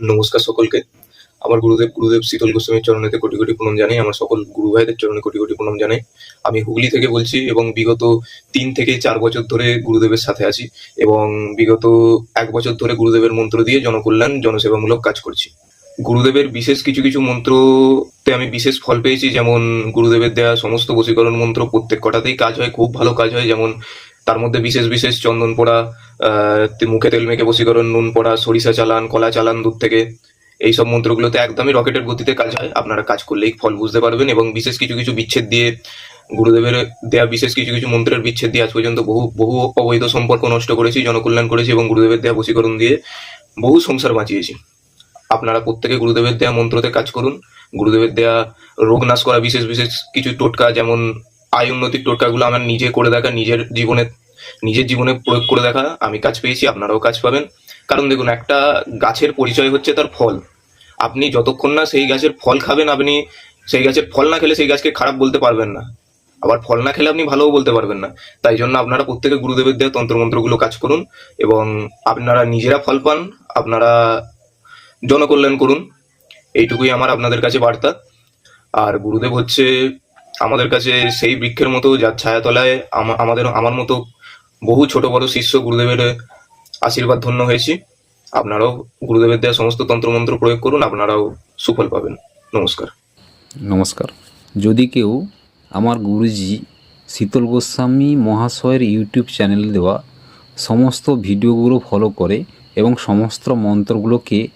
নমস্কার সকলকে। আমার গুরুদেব গুরুদেব শীতল গোস্বামীর চরণেতে কোটি কোটি প্রণাম জানাই, আমার সকল গুরু ভাইদের চরণে কোটি কোটি প্রণাম জানাই। আমি হুগলি থেকে বলছি এবং বিগত তিন থেকে চার বছর ধরে গুরুদেবের সাথে আছি এবং বিগত এক বছর ধরে গুরুদেবের মন্ত্র দিয়ে জনকল্যাণ, জনসেবামূলক কাজ করছি। গুরুদেবের বিশেষ কিছু কিছু মন্ত্রতে আমি বিশেষ ফল পেয়েছি, যেমন গুরুদেবের দেওয়া সমস্ত বশীকরণ মন্ত্র প্রত্যেক কটাতেই কাজ হয়, খুব ভালো কাজ হয়, যেমন তার মধ্যে বিশেষ বিশেষ চন্দন পোড়া মুখে তেল মেখে বশীকরণ, নুন পড়া, সরিষা চালান, কলা চালান দূর থেকে। এই সব মন্ত্রগুলোতে একদমই রকেটের গতিতে কাজ হয়। আপনারা কাজ করলেই ফল বুঝতে পারবেন এবং বিশেষ কিছু কিছু বিচ্ছেদ দিয়ে, গুরুদেবের দেয়া বিশেষ কিছু কিছু মন্ত্রের বিচ্ছেদ দিয়ে আজ পর্যন্ত বহু বহু অবৈধ সম্পর্ক নষ্ট করেছি, জনকল্যাণ করেছি এবং গুরুদেবের দেয়া বশীকরণ দিয়ে বহু সংসার বাঁচিয়েছি। আপনারা প্রত্যেকে গুরুদেবের দেয়া মন্ত্রতে কাজ করুন। গুরুদেবের দেয়া রোগ নাশ করা বিশেষ বিশেষ কিছু টোটকা যেমন আয় উন্নতির টোটকাগুলো আমার নিজে করে দেখা, নিজের জীবনে নিজের জীবনে প্রয়োগ করে দেখা। আমি কাজ পেয়েছি, আপনারাও কাজ পাবেন। কারণ দেখুন, একটা গাছের পরিচয় হচ্ছে তার ফল। আপনি যতক্ষণ না সেই গাছের ফল খাবেন, আপনি সেই গাছের ফল না খেলে সেই গাছকে খারাপ বলতে পারবেন না। আবার ফল না খেলে আপনি ভালোও বলতে পারবেন না। তাই জন্য আপনারা প্রত্যেকে গুরুদেবের দেওয়া তন্ত্রমন্ত্রগুলো কাজ করুন এবং আপনারা নিজেরা ফল পান, আপনারা জনকল্যাণ করুন। এইটুকুই আমার আপনাদের কাছে বার্তা। আর গুরুদেব হচ্ছে আমাদের কাছে সেই বৃক্ষের মতো যার ছায়াতলায় আমা- আমাদের, আমার মতো বহু ছোট বড় শিষ্য গুরুদেবের আশীর্বাদ ধন্য হয়েছি। আপনারাও গুরুদেবের দেওয়া সমস্ত তন্ত্রমন্ত্র প্রয়োগ করুন, আপনারাও সুফল পাবেন। নমস্কার। নমস্কার। যদি কেউ আমার গুরুজি শীতল গোস্বামী মহাশয়ের ইউটিউব চ্যানেলে দেওয়া সমস্ত ভিডিওগুলো ফলো করে এবং সমস্ত মন্ত্রগুলোকে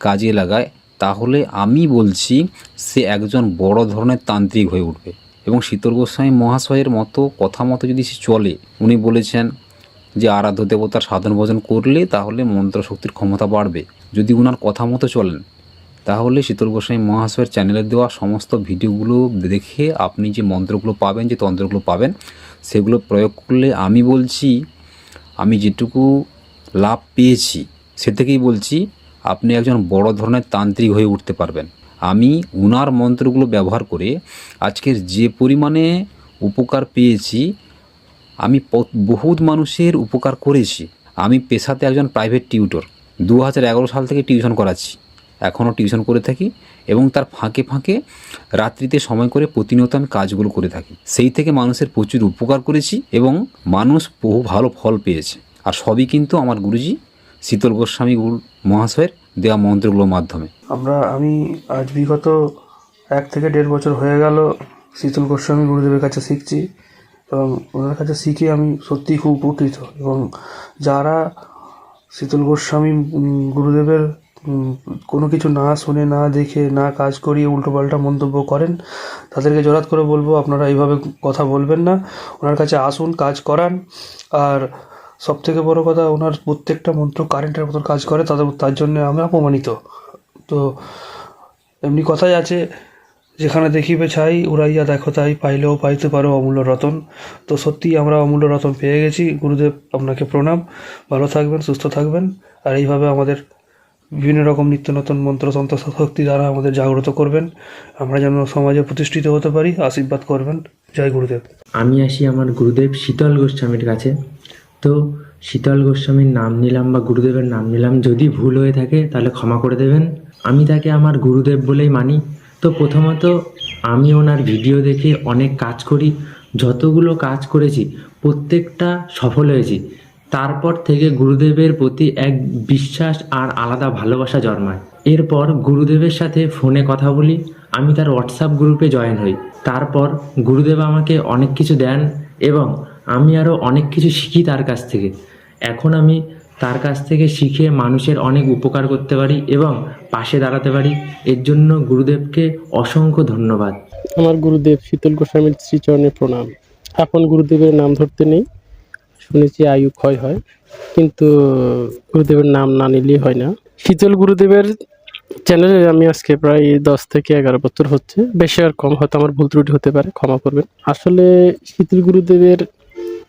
কাজে লাগায়, তাহলে আমি বলছি সে একজন বড় ধরনের তান্ত্রিক হয়ে উঠবে। এবং শীতল গোস্বামী মহাশয়ের মতো কথা মতো যদি সে চলে, উনি বলেছেন যে আরাধ্য দেবতার সাধন ভজন করলে তাহলে মন্ত্র শক্তির ক্ষমতা বাড়বে। যদি উনার কথা মতো চলেন, তাহলে শীতল গোস্বামী মহাশয়ের চ্যানেলে দেওয়া সমস্ত ভিডিওগুলো দেখে আপনি যে মন্ত্রগুলো পাবেন, যে তন্ত্রগুলো পাবেন, সেগুলো প্রয়োগ করলে আমি বলছি, আমি যেটুকু লাভ পেয়েছি, সে থেকেই বলছি, আপনি একজন বড় ধরনের তান্ত্রিক হয়ে উঠতে পারবেন। আমি উনার মন্ত্রগুলো ব্যবহার করে আজকের যে পরিমাণে উপকার পেয়েছি, আমি বহুত মানুষের উপকার করেছি। আমি পেশাতে একজন প্রাইভেট টিউটর দু হাজার এগারো সাল থেকে টিউশন করাচ্ছি। এখনও টিউশন করে থাকি এবং তার ফাঁকে ফাঁকে রাত্রিতে সময় করে প্রতিনিয়ত আমি কাজগুলো করে থাকি। সেই থেকে মানুষের প্রচুর উপকার করেছি এবং মানুষ বহু ভালো ফল পেয়েছে। আর সবই কিন্তু আমার গুরুজি শীতল গোস্বামী মহাশয়ের দেওয়া মন্ত্রগুলোর মাধ্যমে। আমরা, আমি আজ বিগত এক থেকে দেড় বছর হয়ে গেল শীতল গোস্বামী গুরুদেবের কাছে শিখছি এবং ওনার কাছে শিখে আমি সত্যিই খুব উপকৃত এবং যারা শীতল গোস্বামী গুরুদেবের কোনো কিছু না শুনে, না দেখে, না কাজ করিয়ে উল্টোপাল্টা মন্তব্য করেন, তাদেরকে জোরাত করে বলব আপনারা এইভাবে কথা বলবেন না। ওনার কাছে আসুন, কাজ করান, আর সব থেকে বড় কথা, ওনার প্রত্যেকটা মন্ত্র কারেন্টের মতন কাজ করে, তাদের তার জন্য আমি অপমানিত। তো এমনি কথাই আছে, যেখানে দেখিবে ছাই উড়াইয়া দেখো তাই, পাইলেও পাইতে পারো অমূল্য রতন। তো সত্যিই আমরা অমূল্য রতন পেয়ে গেছি। গুরুদেব আপনাকে প্রণাম। ভালো থাকবেন, সুস্থ থাকবেন। আর এইভাবে আমাদের বিভিন্ন রকম নিত্য নতুন মন্ত্রতন্ত্র শক্তি দ্বারা আমাদের জাগ্রত করবেন। আমরা যেন সমাজে প্রতিষ্ঠিত হতে পারি। আশীর্বাদ করবেন। জয় গুরুদেব। আমি আসি আমার গুরুদেব শীতল গোস্বামীর কাছে। তো শীতল গোস্বামীর নাম নিলাম বা গুরুদেবের নাম নিলাম যদি ভুল হয়ে থাকে, তাহলে ক্ষমা করে দেবেন। আমি তাকে আমার গুরুদেব বলেই মানি। তো প্রথমত, আমি ওনার ভিডিও দেখে অনেক কাজ করি। যতগুলো কাজ করেছি, প্রত্যেকটা সফল হয়েছি। তারপর থেকে গুরুদেবের প্রতি এক বিশ্বাস আর আলাদা ভালোবাসা জন্মায়। এরপর গুরুদেবের সাথে ফোনে কথা বলি। আমি তার হোয়াটসঅ্যাপ গ্রুপে জয়েন হই। তারপর গুরুদেব আমাকে অনেক কিছু দেন এবং আমি আরও অনেক কিছু শিখি তার কাছ থেকে। এখন আমি তার কাছ থেকে শিখে মানুষের অনেক উপকার করতে পারি এবং পাশে দাঁড়াতে পারি। এর জন্য গুরুদেবকে অসংখ্য ধন্যবাদ। আমার গুরুদেব শীতল গোস্বামীর শ্রীচরণে প্রণাম। এখন গুরুদেবের নাম ধরতে নেই। শুনেছি আয়ু ক্ষয় হয়, কিন্তু গুরুদেবের নাম না নিলেই হয় না। শীতল গুরুদেবের চ্যানেলে আমি আজকে প্রায় দশ থেকে এগারো বছর হচ্ছে। বেশি আর কম হয়তো আমার ভুল ত্রুটি হতে পারে, ক্ষমা করবেন। আসলে শীতল গুরুদেবের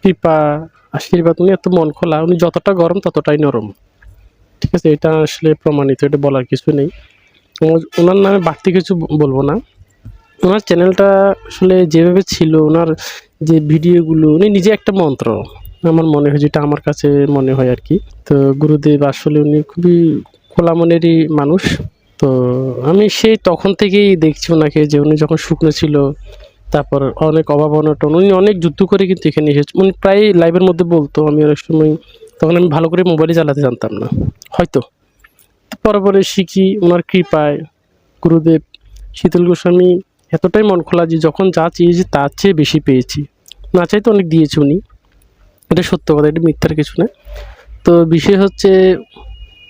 কৃপা, আশীর্বাদ, উনি এত মন খোলা, উনি যতটা গরম ততটাই নরম। ঠিক আছে, এটা আসলে প্রমাণিত, এটা বলার কিছু নেই। ওনার নামে বাড়তি কিছু বলব না। ওনার চ্যানেলটা আসলে যেভাবে ছিল, ওনার যে ভিডিওগুলো, উনি নিজে একটা মন্ত্র। আমার মনে হয়, যেটা আমার কাছে মনে হয় আর কি। তো গুরুদেব আসলে উনি খুবই খোলা মনেরই মানুষ। তো আমি সেই তখন থেকেই দেখছি ওনাকে যে উনি যখন শুকনো ছিল তারপর অনেক অভাব, অনটন, উনি অনেক যুদ্ধ করে কিন্তু এখানে এসেছে। উনি প্রায় লাইভের মধ্যে বলতো, আমি অনেক সময় তখন আমি ভালো করে মোবাইলে চালাতে জানতাম না। হয়তো। পরে পরে শিখি ওনার কৃপায় গুরুদেব শীতল গোস্বামী এতটাই মন খোলা যে যখন যা চেয়েছি তার চেয়ে বেশি পেয়েছি। না চাই তো অনেক দিয়েছে উনি। এটা সত্য কথা, এটা মিথ্যার কিছু না। তো বিষয় হচ্ছে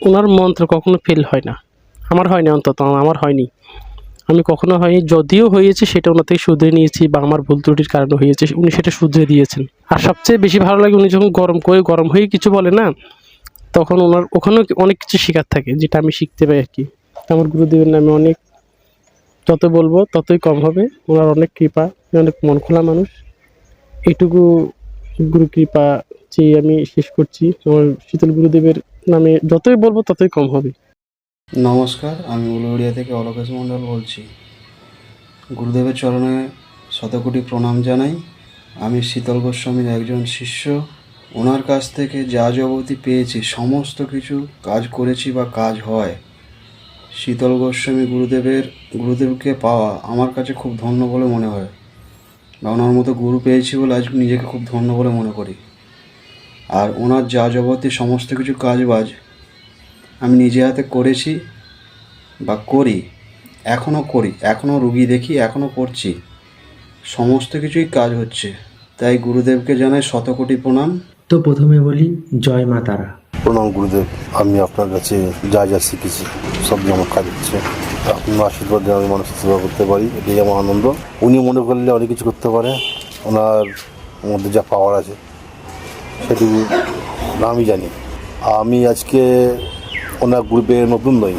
ওনার মন্ত্র কখনো ফেল হয় না। আমার হয়নি অন্তত, আমার হয়নি। আমি কখনো হয়নি, যদিও হয়েছে সেটা থেকে শুধরে নিয়েছি বা আমার ভুল ত্রুটির কারণে হয়েছে, উনি সেটা শুধরে দিয়েছেন। আর সবচেয়ে বেশি ভালো লাগে উনি যখন গরম করে, গরম হয়ে কিছু বলে না, তখন ওনার ওখানেও অনেক কিছু শেখার থাকে, যেটা আমি শিখতে পাই আর কি। আমার গুরুদেবের নামে অনেক, যত বলব ততই কম হবে, ওনার অনেক কৃপা অনেক মন খোলা মানুষ। এটুকু গুরু কৃপা চেয়ে আমি শেষ করছি। আমার শীতল গুরুদেবের নামে যতই বলব ততই কম হবে। নমস্কার, আমি উলুড়িয়া থেকে অলোকেশ মণ্ডল বলছি। গুরুদেবের চরণে শতকোটি প্রণাম জানাই। আমি শীতল গোস্বামীর একজন শিষ্য। ওনার কাছ থেকে যা যাবতী পেয়েছি, সমস্ত কিছু কাজ করেছি বা কাজ হয়। শীতল গোস্বামী গুরুদেবের, গুরুদেবকে পাওয়া আমার কাছে খুব ধন্য বলে মনে হয়। বা ওনার মতো গুরু পেয়েছি বলে আজ নিজেকে খুব ধন্য বলে মনে করি। আর ওনার যা যাবতীয় সমস্ত কিছু কাজ বাজ আমি নিজে হাতে করেছি বা করি এখনও করি এখনও রুগী দেখি এখনও করছি। সমস্ত কিছুই কাজ হচ্ছে। তাই গুরুদেবকে জানাই শতকোটি প্রণাম। তো প্রথমে বলি জয় মা তারা। প্রণাম গুরুদেব আমি আপনার কাছে যা যা শিখেছি সব আমার কাজ হচ্ছে। আপনার আশীর্বাদে আমি মানুষের সেবা করতে পারি এটাই আমার আনন্দ। উনি মনে করলে অনেক কিছু করতে পারে ওনার মধ্যে যা পাওয়ার আছে সেটুকু আমি জানি। আমি আজকে ওনার গ্রুপে নতুন নই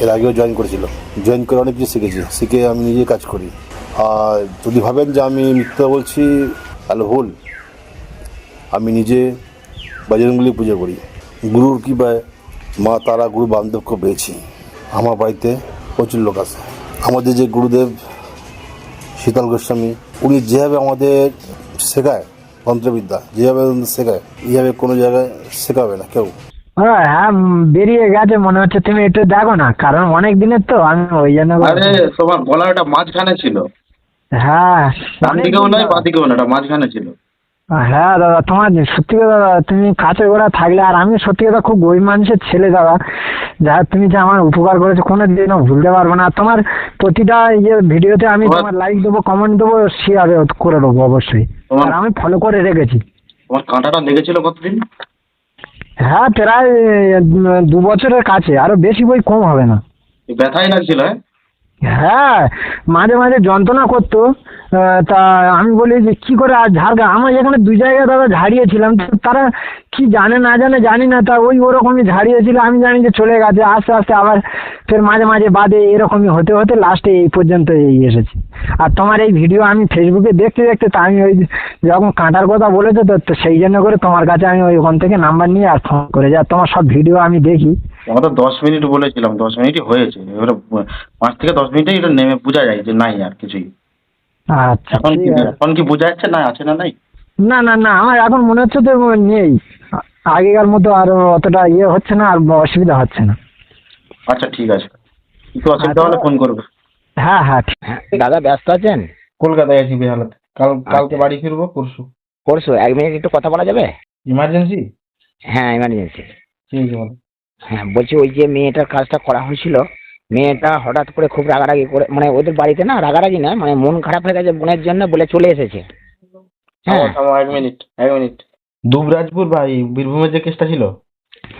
এর আগেও জয়েন করেছিল। জয়েন করে অনেক কিছু শিখেছি, শিখে আমি নিজে কাজ করি। আর যদি ভাবেন যে আমি মিথ্যা বলছি, তাহলে ভুল। আমি নিজে বাজরঙ্গলি পুজো করি। গুরুর কৃপায় মা, তারা, গুরু, বান্ধবকে পেয়েছি। আমার বাড়িতে প্রচুর লোক আছে। আমাদের যে গুরুদেব শীতল গোস্বামী, উনি যেভাবে আমাদের শেখায়, তন্ত্রবিদ্যা, যেভাবে শেখায় এইভাবে কোনো জায়গায় শেখাবে না কেউ। হ্যাঁ হ্যাঁ বেরিয়ে গেছে মনে হচ্ছে তুমি একটু দেখো না কারণ অনেক দিনের তো আমি ওই জন্য আরে তোমার গলাটা মাঝখানে ছিল। হ্যাঁ ডান দিকেও নয় বাঁ দিকেও না মাঝখানে ছিল। হ্যাঁ দাদা তোমার সত্যি কথা দাদা তুমি কাছে গোড়া থাকলে আর আমি সত্যি কথা খুব গরিব মানুষের ছেলে দাদা। যা তুমি যে আমার উপকার করেছ কোনো দিনও ভুলতে পারব না। তোমার প্রতিটা ইয়ে ভিডিওতে আমি তোমার- তোমার লাইক দেবো কমেন্ট দেবো শেয়ার করে দেবো অবশ্যই। আর আমি ফলো করে রেখেছি। তোমার কাঁটাটা লেগেছিল কতদিন? হ্যাঁ প্রায় উম, দু বছরের কাছে আরও বেশি বই কম হবে না। এই ব্যথাই লাগছিল হ্যাঁ? হ্যাঁ মাঝে মাঝে যন্ত্রণা করতো। তা আমি বলি যে, কি করে আর ঝাড়গা? আমার যেখানে দুই জায়গায় দাদা ঝাড়িয়েছিলাম তারা কি জানে না জানে, জানি না, তা ওই ওরকমই ঝাড়িয়েছিল। আমি জানি যে চলে গেছে, আস্তে আস্তে আবার ফের মাঝে মাঝে বাদে এরকমই হতে হতে লাস্টে এই পর্যন্ত এই এসেছে। আর তোমার এই ভিডিও আমি ফেসবুকে দেখতে দেখতে তা আমি ওই যখন কাঁটার কথা বলেছ, তো সেই জন্য করে তোমার কাছে আমি ওই ওখান থেকে নাম্বার নিয়ে আর ফোন করে যা তোমার সব ভিডিও আমি দেখি। আমরা তো দশ মিনিট বলেছিলাম দশ মিনিটই হয়েছে। এবারে পাঁচ থেকে দশ মিনিটে এটা নেমে বোঝা যায় যে নাই আর কিছুই। আচ্ছা এখন কি এখন কি বোঝা যাচ্ছে না আছে না নাই? না না না আমার এখন মনে হচ্ছে তো নেই। আগেকার মতো আর অতটা ইয়ে হচ্ছে না আর অসুবিধা হচ্ছে না। আচ্ছা ঠিক আছে। কিছু অসুবিধা হলে ফোন করবে। হ্যাঁ হ্যাঁ ঠিক দাদা ব্যস্ত আছেন? কলকাতায় আছি বেহালাতে। কাল কালকে বাড়ি ফিরবো পরশু। পরশু এক মিনিট একটু কথা বলা যাবে? ইমার্জেন্সি? হ্যাঁ ইমার্জেন্সি। ঠিক আছে বলো। হ্যাঁ বলছি ওই যে মেয়েটার কাজটা করা হয়েছিল মেয়েটা হঠাৎ করে খুব রাগারাগি করে মানে ওদের বাড়িতে না রাগারাগি না মানে মন খারাপ হয়ে গেছে বোনের জন্য বলে চলে এসেছে। হ্যাঁ। এক মিনিট এক মিনিট। দুবরাজপুর ভাই বীরভূমের যে কেসটা ছিল?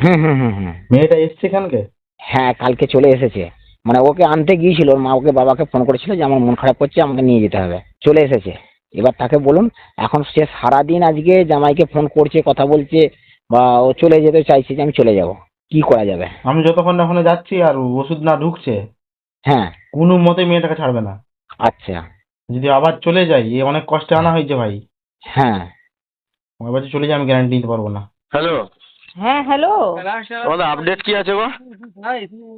হুম হুম হুম হুম। মেয়েটা এসছে এখানকে? হ্যাঁ কালকে চলে এসেছে। মানে ওকে আনতে গিয়েছিল ওর মা ওকে বাবাকে ফোন করেছিল যে আমার মন খারাপ করছে আমাকে নিয়ে যেতে হবে। চলে এসেছে। এবার তাকে বলুন এখন সে সারাদিন আজকে জামাইকে ফোন করছে কথা বলছে বা ও চলে যেতে চাইছে যে আমি চলে যাব। কি করা যাবে? আমি যতক্ষণ না ওখানে যাচ্ছি আর ওষুধ না ঢুকছে হ্যাঁ। কোনো মতে মেয়েটাকে ছাড়বে না। আচ্ছা। যদি আবার চলে যাই এ অনেক কষ্টে আনা হয়েছে ভাই। হ্যাঁ। আমার বাড়ি চলে যাই আমি গ্যারান্টি নিতে পারব না। হ্যালো হ্যাঁ হ্যালো তোমাদের আপডেট কি আছে গো?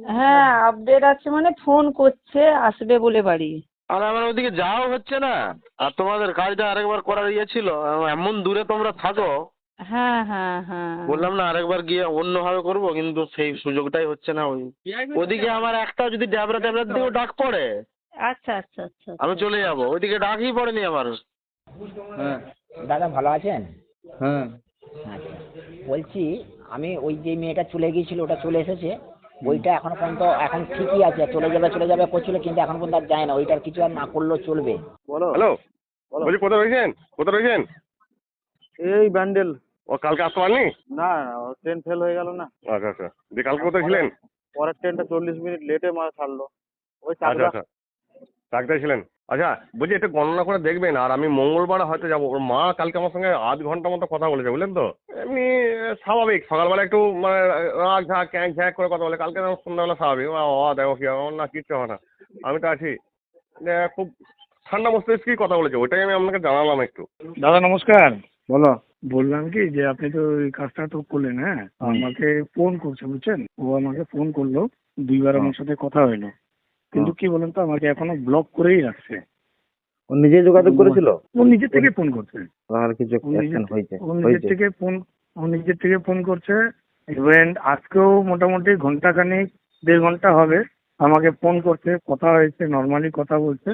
হ্যাঁ আপডেট আছে মানে ফোন করছে আসবে বলে বাড়ি। আর আমার ওদিকে যাওয়া হচ্ছে না। আর তোমাদের কাজটা আরেকবার করার ইয়ে ছিল এমন দূরে তোমরা থাকো হ্যাঁ হ্যাঁ হ্যাঁ। বললাম না আরেকবার গিয়ে অন্যভাবে করব কিন্তু সেই সুযোগটাই হচ্ছে না ওই। ওদিকে আমার একটা যদি ড্যাবরা ড্যাবরার দিকেও ডাক পড়ে আচ্ছা আচ্ছা আচ্ছা আমি চলে যাব। ওইদিকে ডাকই পড়েনি আমার। দাদা ভালো আছেন? হ্যাঁ। আচ্ছা। বলছি আমি ওই যে মেয়েটা চলে গিয়েছিল ওটা চলে এসেছে। ওইটা এখন পর্যন্ত এখন ঠিকই আছে চলে যাবে চলে যাবে করছিল কিন্তু এখন পর্যন্ত আর যায় না। ওইটার কিছু আর না করলেও চলবে। বলো। হ্যালো। বলছি কোথায় রয়েছেন? কোথায় রয়েছেন? এই ব্যান্ডেল। ও কালকে আসতে পারেননি? না ট্রেন ফেল হয়ে গেল না। আচ্ছা আচ্ছা। দিয়ে কালকে কোথায় ছিলেন? পরের ট্রেনটা চল্লিশ মিনিট লেটে মারা ছাড়লো। ওই আচ্ছা আচ্ছা। ডাক্তার ছিলেন? আচ্ছা বলছি একটু গণনা করে দেখবেন আর আমি মঙ্গলবার হয়তো যাব। ওর মা কালকে আমার সঙ্গে আধ ঘণ্টা মতো কথা বলেছে বুঝলেন তো? এমনি স্বাভাবিক। সকালবেলা একটু মানে রাগ ঝাঁক ক্যাঁক ঝ্যাঁক করে কথা বলে। কালকে যেমন সন্ধ্যাবেলা স্বাভাবিক। ও দেখো কি আমার না কিচ্ছু হবে না। আমি তো আছি। যে খুব ঠান্ডা মস্তিষ্কেই কথা বলেছে ওইটাই আমি আপনাকে জানালাম একটু। দাদা নমস্কার। বলো। বললাম কি যে আপনি তো এই কাজটা তো করলেন হ্যাঁ? আমাকে ফোন করছে বুঝছেন? ও আমাকে ফোন করল দুইবার আমার সাথে কথা হইল। কিন্তু কি বলেন তো আমাকে এখনও ব্লক করেই রাখছে। ও নিজে যোগাযোগ করেছিল? ও নিজের থেকে ফোন করছে। তাহলে কিছু ও থেকে ফোন ও নিজের থেকে ফোন করছে। ইভেন আজকেও মোটামুটি ঘন্টাখানেক দেড় ঘণ্টা হবে আমাকে ফোন করছে কথা হয়েছে নর্মালি কথা বলছে।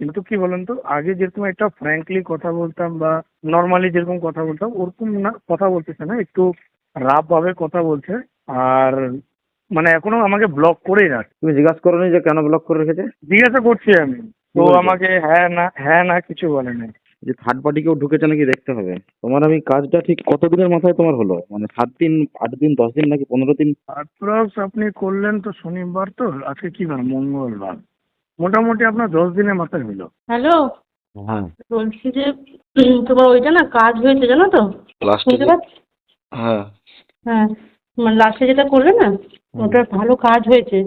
কিন্তু কি বলেন তো আগে যেরকম একটা ফ্র্যাঙ্কলি কথা বলতাম বা নর্মালি যেরকম কথা বলতাম ওরকম না কথা বলতেছে না একটু রাফ ভাবে কথা বলছে। আর মানে এখনও আমাকে ব্লক করেই রাখছে তুমি জিজ্ঞাসা করোনি যে কেন ব্লক করে রেখেছে? জিজ্ঞাসা করছি আমি। তো আমাকে হ্যাঁ না হ্যাঁ না কিছু বলে নাই। যে থার্ড পার্টি কেউ ঢুকেছে নাকি দেখতে হবে। তোমার আমি কাজটা ঠিক কতদিনের মাথায় তোমার হলো? মানে সাত দিন আট দিন দশ দিন নাকি পনেরো দিন? আপনি করলেন তো শনিবার তো আজকে কি বার? মঙ্গলবার। মোটামুটি আপনার দশ দিনের মাথায় হলো। হ্যালো হ্যাঁ। বলছি যে তোমার ওইটা না কাজ হয়েছে জানো তো? লাস্টে বুঝতে পারছ হ্যাঁ। হ্যাঁ মানে লাস্টে যেটা করলে না ওটা ভালো কাজ হয়েছে।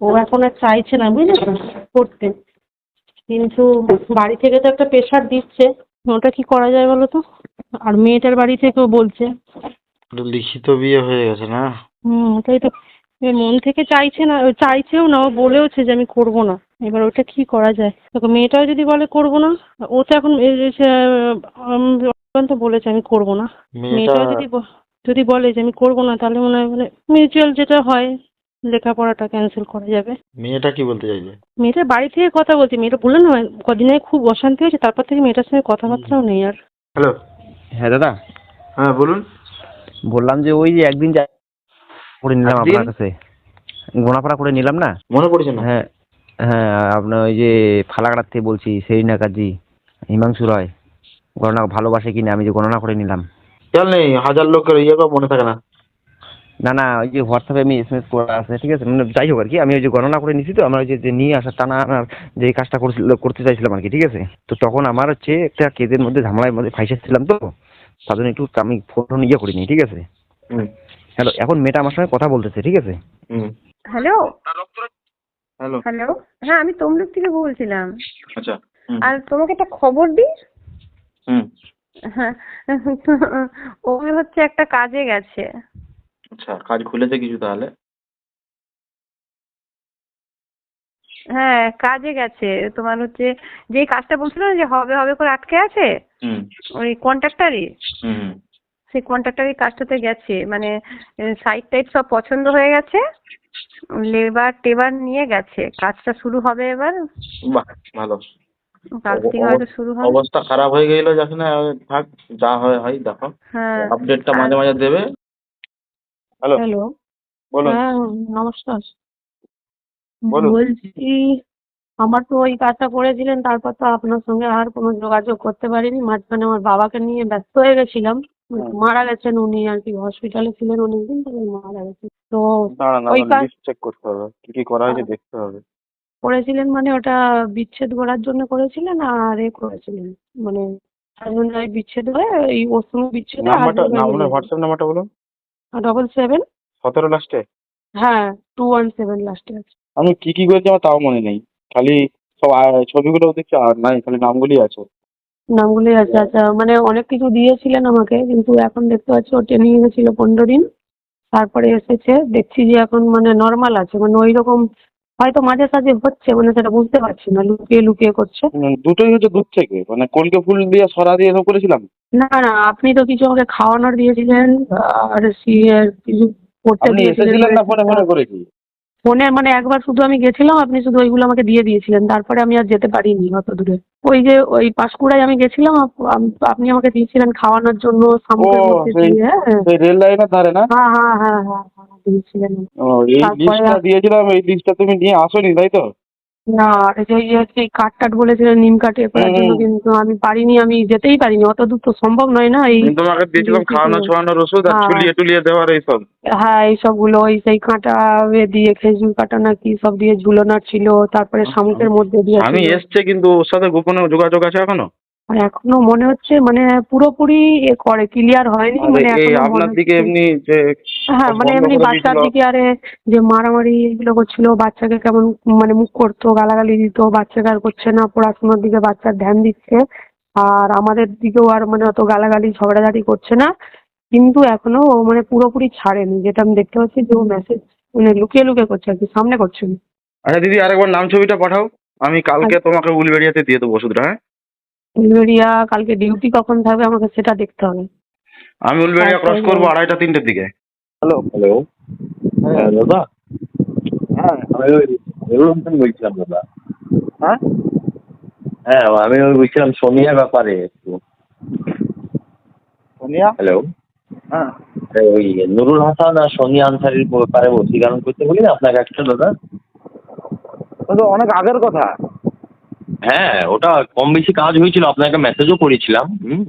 ও এখন আর চাইছে না বুঝলে তো করতে। কিন্তু বাড়ি থেকে তো একটা প্রেশার দিচ্ছে। ওটা কি করা যায় বলো তো? আর মেয়েটার বাড়ি থেকেও বলছে। লিখিত বিয়ে হয়ে গেছে না? হুম ওটাই তো। মন থেকে চাইছে না চাইছেও না ও বলেওছে যে আমি করব না। এবার ওটা কি করা যায়? দেখো মেয়েটাও যদি বলে করব না ও তো এখন অত্যন্ত বলেছে আমি করব না। মেয়েটাও যদি যদি বলে যে আমি করব না তাহলে মনে হয় মানে মিউচুয়াল যেটা হয় লেখাপড়াটা ক্যান্সেল করা যাবে। মেয়েটা কি বলতে চাইছে? মেয়েটার বাড়ি থেকে কথা বলছি। মেয়েটা বলল না কদিন আগে খুব অশান্তি হয়েছে তারপর থেকে মেয়েটার সঙ্গে কথাবার্তাও নেই আর। হ্যালো। হ্যাঁ দাদা। হ্যাঁ বলুন। বললাম যে ওই যে একদিন যা করে নিলাম আপনার কাছে। গোনাফাড়া করে নিলাম না? মনে পড়েছে না? হ্যাঁ হ্যাঁ আপনার ওই যে ফালাকাটার থেকে বলছি সেরিনা কাজী হিমাংশু রয়। গণনা ভালোবাসে কিনা আমি যে গণনা করে নিলাম। খেয়াল নেই হাজার লোকের ইয়ে করে মনে থাকে না। না না ওই যে হোয়াটসঅ্যাপে আমি এসএমএস করা আছে ঠিক আছে? মানে যাই হোক আর কি আমি ওই যে গণনা করে নিছি তো আমার ওই যে নিয়ে আসার টানা আনার যে কাজটা করছিল করতে চাইছিলাম আর কি ঠিক আছে? তো তখন আমার হচ্ছে একটা কেদের মধ্যে ঝামেলার মধ্যে ফাইসেছিলাম তো তার জন্য একটু আমি ফোন ইয়ে করিনি ঠিক আছে? হ্যালো এখন মেয়েটা আমার সঙ্গে কথা বলতেছে ঠিক আছে? হ্যালো হ্যালো হ্যালো হ্যাঁ আমি তমলুক থেকে বলছিলাম। আচ্ছা আর তোমাকে একটা খবর দিই? হুম। হ্যাঁ। ও হচ্ছে একটা কাজে গেছে। আচ্ছা কাজ খুলেছে কিছু তাহলে? হ্যাঁ কাজে গেছে। তোমার হচ্ছে যে কাজটা বলছিল না যে হবে হবে করে আটকে আছে? হুম। ওই কন্ট্রাক্টারই সেই কন্ট্রাক্টারই কাজটাতে গেছে। মানে সাইড টাইট সব পছন্দ হয়ে গেছে লেবার টেবার নিয়ে গেছে। কাজটা শুরু হবে এবার। বাহ ভালো। কাল থেকে হয়তো শুরু হবে। অবস্থা খারাপ হয়ে গেল যখন থাক যা হয় হয় দেখো। হ্যাঁ। আপডেটটা মাঝে মাঝে দেবে। হ্যালো হ্যালো বলুন। হ্যাঁ নমস্কার। বলছি আমার তো ওই কাজটা করেছিলেন তারপর তো আপনার সঙ্গে আর কোনো যোগাযোগ করতে পারিনি। মাঝখানে আমার বাবাকে নিয়ে ব্যস্ত হয়ে গেছিলাম। মারা গেছেন উনি আর কি হসপিটালে ছিলেন অনেকদিন তবে মারা গেছেন। তো দাঁড়ান ওই কাজ- চেক করতে হবে। কি কি করা হয়েছে দেখতে হবে। করেছিলেন মানে ওটা বিচ্ছেদ করার জন্য করেছিলেন আর এ করেছিলেন? মানে হাজবেন্ড ওয়াইফ বিচ্ছেদ হয়ে এই ওর সঙ্গে বিচ্ছেদ নাম্বারটা আপনার হোয়াটসঅ্যাপ নাম্বারটা বলুন। ডবল সেভেন সতেরো লাস্টে হ্যাঁ টু ওয়ান সেভেন লাস্টে আছে। আমি কি কি করেছি আমার তাও মনে নেই। খালি সব ছবিগুলো দেখছি আর নাই খালি নামগুলি আছে। নামগুলি আছে আচ্ছা মানে অনেক কিছু দিয়েছিলেন আমাকে কিন্তু এখন দেখতে পাচ্ছি ও ট্রেনিং গেছিল পনেরো দিন তারপরে এসেছে দেখছি যে এখন মানে নর্মাল আছে মানে ওই রকম হয়তো মাঝে সাঝে হচ্ছে মানে সেটা বুঝতে পারছি না লুকিয়ে লুকিয়ে করছে। দুটোই হচ্ছে দূর থেকে মানে কলকে ফুল দিয়ে সরা দিয়ে সব করেছিলাম? না না আপনি তো কিছু আমাকে খাওয়ানোর দিয়েছিলেন আর সি- কিছু করতে দিয়েছিলেন। করেছি। ফোনে মানে একবার শুধু আমি গেছিলাম আপনি শুধু ওইগুলো আমাকে দিয়ে দিয়েছিলেন। তারপরে আমি আর যেতে পারিনি অত দূরে। ওই যে ওই পাঁশকুড়ায় আমি গেছিলাম আপনি আমাকে দিয়েছিলেন খাওয়ানোর জন্য হ্যাঁ। রেল লাইনের ধারে না? হ্যাঁ হ্যাঁ হ্যাঁ হ্যাঁ হ্যাঁ, দিয়েছিলেন। ও, এই লিস্টটা দিয়েছিলাম এই লিস্টটা তুমি নিয়ে আসোনি তাই তো? না যে যে কাঠ টাট বলেছিল নিম কাঠ এ করার জন্য কিন্তু আমি পারিনি আমি যেতেই পারিনি অত দূর তো সম্ভব নয় না এই তোমাকে দিয়েছিলাম খাওয়ানো গুলো। ছোয়ানোর ওষুধ আর হ্যাঁ। টুলিয়ে দেওয়ার এইসব হ্যাঁ এইসবগুলো ওই সেই কাঁটা দিয়ে খেজুর কাঁটা না কি সব দিয়ে ঝুলোনার ছিল তারপরে শামুকের মধ্যে দিয়ে আমি এসছে কিন্তু ওর সাথে গোপনে যোগাযোগ আছে এখনও? আর এখনও মনে হচ্ছে মানে পুরোপুরি এ করে ক্লিয়ার হয়নি মানে এখনও মনে আপনার দিকে হচ্ছে- এমনি যে হ্যাঁ মানে বন্ধ এমনি করে বাচ্চার দিয়েছিল। দিকে আরে যে মারামারি এগুলো করছিল বাচ্চাকে কেমন মানে মুখ করতো গালাগালি দিত বাচ্চাকে আর করছে না পড়াশোনার দিকে বাচ্চার ধ্যান দিচ্ছে। আর আমাদের দিকেও আর মানে অত গালাগালি ঝগড়াঝাটি করছে না। কিন্তু এখনও ও মানে পুরোপুরি ছাড়েনি যেটা আমি দেখতে পাচ্ছি যে ও মেসেজ মানে লুকিয়ে লুকিয়ে করছে আর কি সামনে করছে। না আচ্ছা দিদি আরেকবার নাম ছবিটা পাঠাও। আমি কালকে তোমাকে উলবেড়িয়াতে দিয়ে দেবো ওষুধটা হ্যাঁ? উলবেড়িয়া কালকে ডিউটি কখন থাকবে আমাকে সেটা দেখতে হবে। আমি উলবেড়িয়া ক্রস করব আড়াইটা তিনটের দিকে। হ্যালো হ্যালো হ্যাঁ দাদা। হ্যাঁ। আমি ওই বলছিলাম দাদা। হ্যাঁ? হ্যাঁ আমি ওই বলছিলাম সোনিয়ার ব্যাপারে একটু। সোনিয়া? হ্যালো হ্যাঁ। ওই নুরুল হাসান আর সোনিয়া আনসারির ব্যাপারে বসীকরণ করতে বলি আপনাকে একটা দাদা। কিন্তু অনেক আগের কথা। হ্যাঁ ওটা কম বেশি কাজ হয়েছিল আপনাকে মেসেজও করেছিলাম হুম।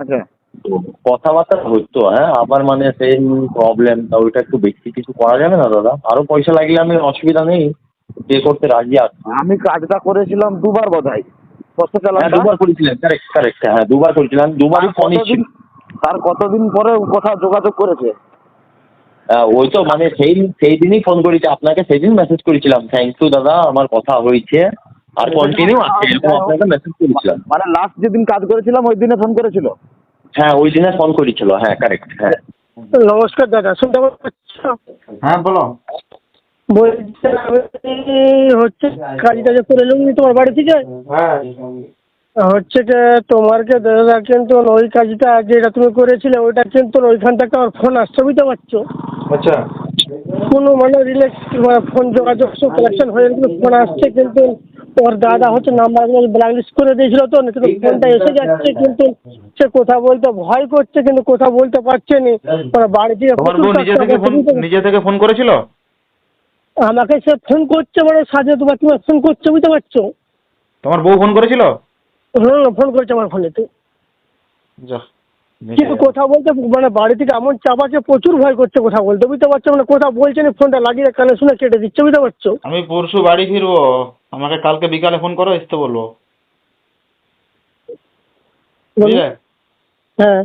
আচ্ছা। তো কথাবার্তা হতো হ্যাঁ আবার মানে সেম প্রবলেম তা ওইটা একটু বেশি কিছু করা যাবে না দাদা? আরও পয়সা লাগলে আমি অসুবিধা নেই পে করতে রাজি আছি। আমি কাজটা করেছিলাম দুবার বোধ হয় হ্যাঁ দুবার করেছিলেন কারেক্ট কারেক্ট হ্যাঁ দুবার করেছিলাম দুবারই ফোনই ছিল তার কতদিন পরে কোথাও যোগাযোগ করেছে? ওই তো মানে সেই সেই দিনই ফোন করেছি আপনাকে সেদিন মেসেজ করেছিলাম থ্যাংক ইউ দাদা আমার কথা হয়েছে। আর কন্টিনিউ আছে এরকম আপনাকে মেসেজ করেছিলাম। মানে লাস্ট যেদিন কাজ করেছিলাম ওই দিনে ফোন করেছিল? হ্যাঁ ওই দিনে ফোন করেছিল হ্যাঁ কারেক্ট হ্যাঁ। নমস্কার দাদা শুনতে পাচ্ছ? হ্যাঁ বলো। বলছি হচ্ছে কাজটা যে করে তোমার বাড়ি থেকে? হ্যাঁ। হচ্ছে যে তোমারকে দাদা কিন্তু ওই কাজটা যেটা তুমি করেছিলে ওইটা কিন্তু ওইখান থেকে আমার ফোন আসছে বুঝতে পারছ? আচ্ছা। কোনো মানে রিলেক্স ফোন যোগাযোগ সব কালেকশন হয়ে গেছিল ফোন আসছে কিন্তু ওর দাদা হচ্ছে নাম্বারগুলো ব্ল্যাকলিস্ট করে দিয়েছিল তো কিন্তু ফোনটা এসে যাচ্ছে কিন্তু সে কথা বলতে ভয় করছে কিন্তু কথা বলতে পারছে না। মানে বাড়ি থেকে নিজে থেকে ফোন নিজে থেকে ফোন করেছিল? আমাকে সে ফোন করছে মানে সাজে তোমার তোমার ফোন করছে বুঝতে পারছ? তোমার বউ ফোন করেছিল? হুম ফোন করেছে আমার ফোনেতে যা কিন্তু কথা বলতে মানে বাড়ি থেকে এমন চাপ আছে প্রচুর ভয় করছে কথা বলতে বুঝতে পারছ? মানে কথা বলছে না ফোনটা লাগিয়ে কানে শুনে কেটে দিচ্ছে বুঝতে পারছ? আমি পরশু বাড়ি ফিরবো আমাকে কালকে বিকালে ফোন করো এসতে বলব। হ্যাঁ।